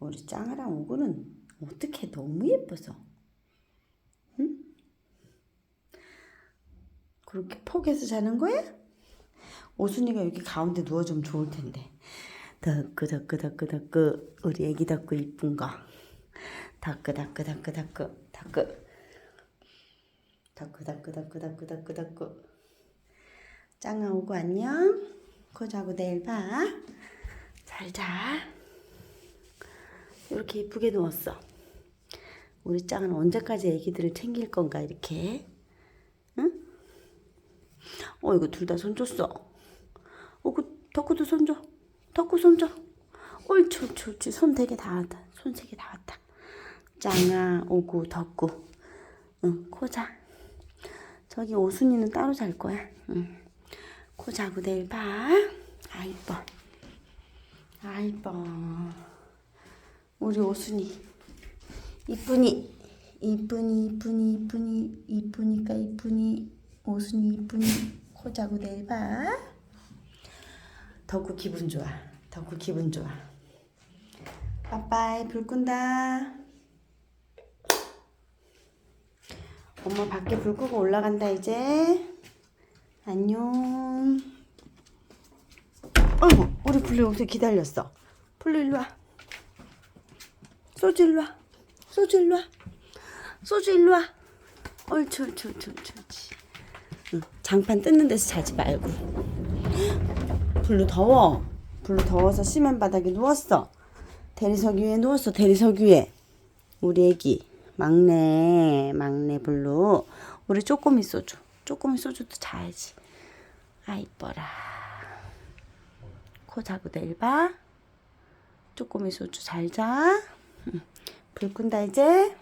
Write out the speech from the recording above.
우리 짱아랑 오구는 어떻게 너무 예뻐서. 응? 그렇게 폭에서 자는 거야? 오순이가 여기 가운데 누워주면 좋을 텐데. 덕크 덕크 덕크 덕크 우리 애기 덕크 이쁜 거. 덕크 덕크 덕크 덕크 덕크 덕크 덕크 덕크 덕크 덕크 덕크 짱아 오고 안녕. 코 자고 내일 봐. 잘 자. 이렇게 이쁘게 누웠어. 우리 짱은 언제까지 애기들을 챙길 건가 이렇게. 응? 어 이거 둘 다 손줬어. 어, 그 덕구도 손줘. 덕구 손줘. 옳지 옳지 옳지. 손 되게 다 왔다. 손 세 개 다 왔다. 짱아 오구 덕구. 응, 코 자. 저기 오순이는 따로 잘 거야. 응. 코 자고 내일 봐. 아 이뻐. 아 이뻐. 우리 오순이 이쁘니 이쁘니 이쁘니 이쁘니 이쁘니까 이쁘니 오순이 이쁘니 코 자고 내일 봐. 덕구 기분 좋아. 덕구 기분 좋아. 빠빠이 불 끈다. 엄마 밖에 불 끄고 올라간다 이제. 안녕. 어이구 우리 블루 여기서 기다렸어. 블루 일로 와. 소주 일로 와. 소주 일로 와. 소주 일로 와. 옳지 옳지 옳지 옳지 옳지. 응, 장판 뜯는 데서 자지 말고. 블루 더워. 블루 더워서 시멘 바닥에 누웠어. 대리석 위에 누웠어. 대리석 위에. 우리 애기 막내 막내 블루. 우리 쪼꼬미 소주. 쪼꼬미 소주도 자야지. 아 이뻐라. 코 자고 내일 봐. 쪼꼬미 소주 잘 자. 응, 불 끈다 이제.